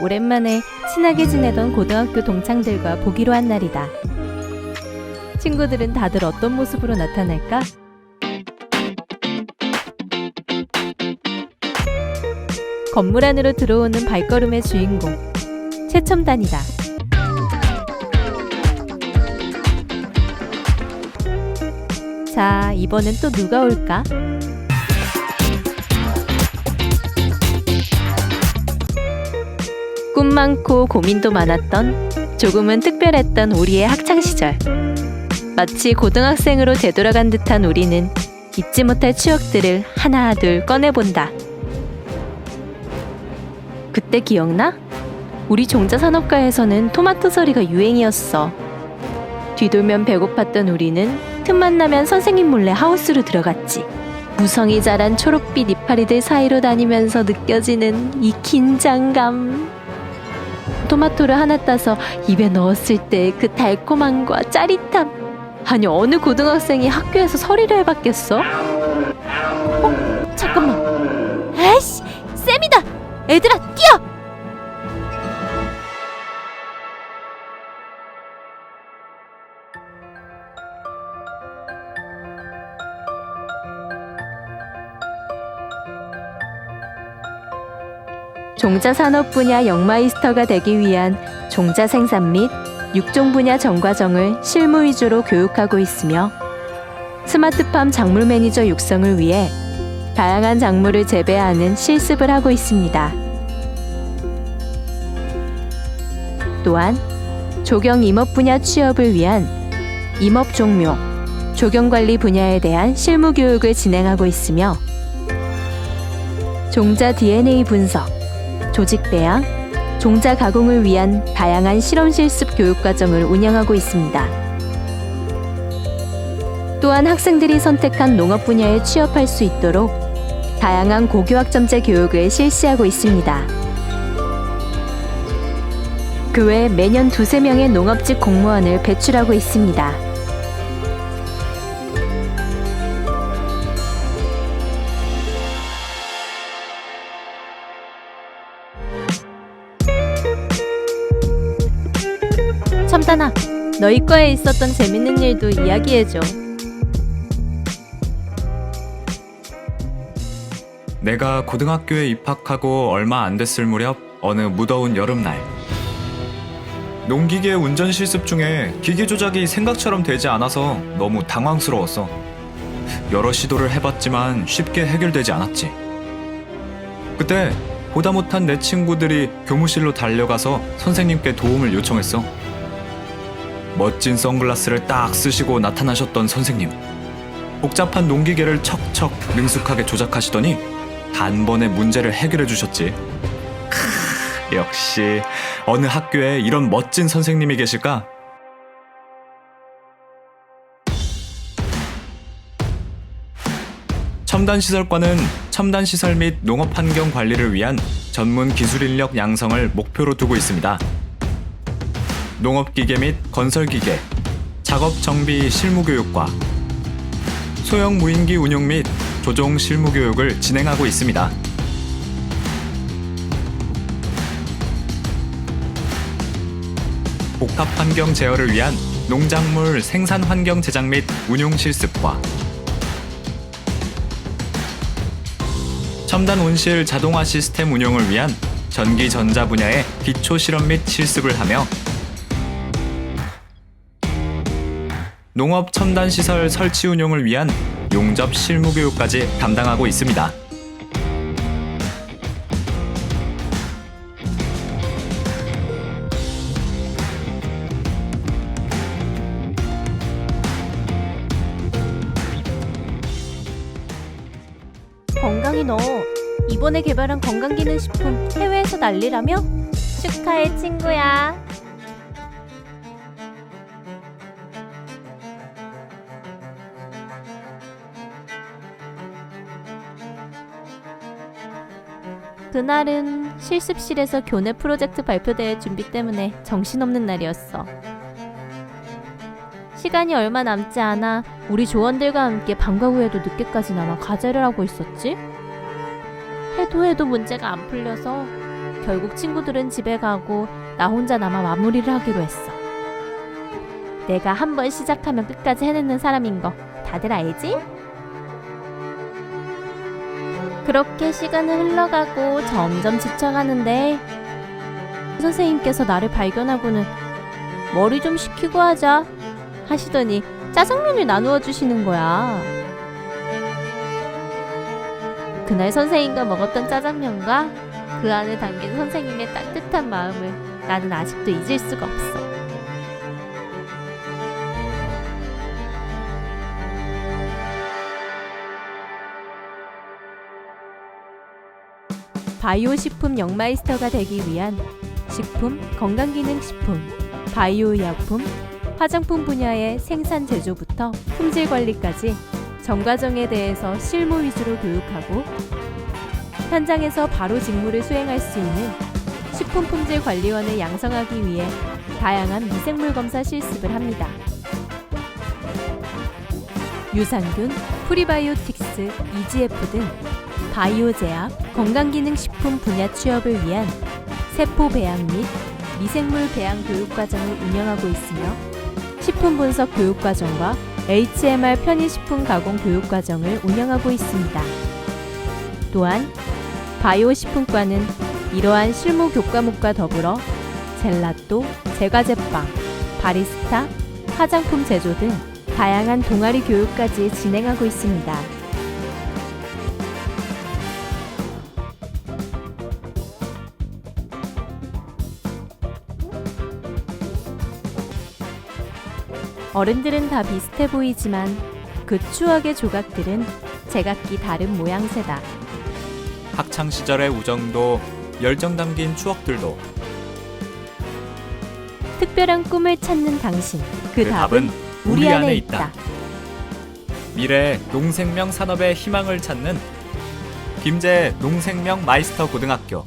오랜만에 친하게 지내던 고등학교 동창들과 보기로 한 날이다. 친구들은 다들 어떤 모습으로 나타날까? 건물 안으로 들어오는 발걸음의 주인공 최첨단이다. 자, 이번엔 또 누가 올까? 많고 고민도 많았던 조금은 특별했던 우리의 학창 시절. 마치 고등학생으로 되돌아간 듯한 우리는 잊지 못할 추억들을 하나 둘 꺼내본다. 그때 기억나? 우리 종자산업가에서는 토마토 서리가 유행이었어. 뒤돌면 배고팠던 우리는 틈만 나면 선생님 몰래 하우스로 들어갔지. 무성이 자란 초록빛 이파리들 사이로 다니면서 느껴지는 이 긴장감. 토마토를 하나 따서 입에 넣었을 때 그 달콤함과 짜릿함. 아니 어느 고등학생이 학교에서 서리를 해봤겠어? 어? 잠깐만. 에이씨, 쌤이다. 애들아 뛰어! 종자 산업 분야 영마이스터가 되기 위한 종자 생산 및 육종 분야 전과정을 실무 위주로 교육하고 있으며 스마트팜 작물 매니저 육성을 위해 다양한 작물을 재배하는 실습을 하고 있습니다. 또한 조경 임업 분야 취업을 위한 임업 종묘, 조경 관리 분야에 대한 실무 교육을 진행하고 있으며 종자 DNA 분석, 조직 배양, 종자 가공을 위한 다양한 실험 실습 교육 과정을 운영하고 있습니다. 또한 학생들이 선택한 농업 분야에 취업할 수 있도록 다양한 고교학점제 교육을 실시하고 있습니다. 그 외 매년 두세 명의 농업직 공무원을 배출하고 있습니다. 첨단아, 너희 과에 있었던 재밌는 일도 이야기해줘. 내가 고등학교에 입학하고 얼마 안 됐을 무렵 어느 무더운 여름날 농기계 운전 실습 중에 기계 조작이 생각처럼 되지 않아서 너무 당황스러웠어. 여러 시도를 해봤지만 쉽게 해결되지 않았지. 그때 보다 못한 내 친구들이 교무실로 달려가서 선생님께 도움을 요청했어. 멋진 선글라스를 딱 쓰시고 나타나셨던 선생님. 복잡한 농기계를 척척 능숙하게 조작하시더니 단번에 문제를 해결해 주셨지. 크, 역시 어느 학교에 이런 멋진 선생님이 계실까? 첨단 시설과는 첨단 시설 및 농업 환경 관리를 위한 전문 기술 인력 양성을 목표로 두고 있습니다. 농업 기계 및 건설 기계, 작업 정비 실무 교육과 소형 무인기 운용 및 조종 실무 교육을 진행하고 있습니다. 복합 환경 제어를 위한 농작물 생산 환경 제작 및 운용 실습과 첨단 온실 자동화 시스템 운용을 위한 전기 전자 분야의 기초 실험 및 실습을 하며 농업 첨단 시설 설치 운용을 위한 용접 실무 교육까지 담당하고 있습니다. 건강이 너 이번에 개발한 건강기능식품 해외에서 난리라며? 축하해 친구야. 그날은 실습실에서 교내 프로젝트 발표대회 준비 때문에 정신없는 날이었어. 시간이 얼마 남지 않아 우리 조원들과 함께 방과 후에도 늦게까지 남아 과제를 하고 있었지. 할 해도 해도 문제가 안 풀려서 결국 친구들은 집에 가고 나 혼자 남아 마무리를 하기로 했어. 내가 한 번 시작하면 끝까지 해내는 사람인 거 다들 알지? 그렇게 시간은 흘러가고 점점 지쳐가는데 선생님께서 나를 발견하고는 머리 좀 식히고 하자 하시더니 짜장면을 나누어 주시는 거야. 그날 선생님과 먹었던 짜장면과 그 안에 담긴 선생님의 따뜻한 마음을 나는 아직도 잊을 수가 없어. 바이오 식품 영마이스터가 되기 위한 식품, 건강기능식품, 바이오 의약품, 화장품 분야의 생산 제조부터 품질 관리까지 전 과정에 대해서 실무 위주로 교육하고 현장에서 바로 직무를 수행할 수 있는 식품 품질 관리원을 양성하기 위해 다양한 미생물 검사 실습을 합니다. 유산균, 프리바이오틱스, EGF 등 바이오 제약, 건강기능식품 분야 취업을 위한 세포 배양 및 미생물 배양 교육 과정을 운영하고 있으며 식품 분석 교육 과정과 HMR 편의식품 가공 교육 과정을 운영하고 있습니다. 또한 바이오 식품과는 이러한 실무 교과목과 더불어 젤라또, 제과제빵, 바리스타, 화장품 제조 등 다양한 동아리 교육까지 진행하고 있습니다. 어른들은 다 비슷해 보이지만 그 추억의 조각들은 제각기 다른 모양새다. 학창 시절의 우정도 열정 담긴 추억들도 특별한 꿈을 찾는 당신. 그, 그 답은 답은 우리 안에 있다. 미래 농생명 산업의 희망을 찾는 김제 농생명 마이스터 고등학교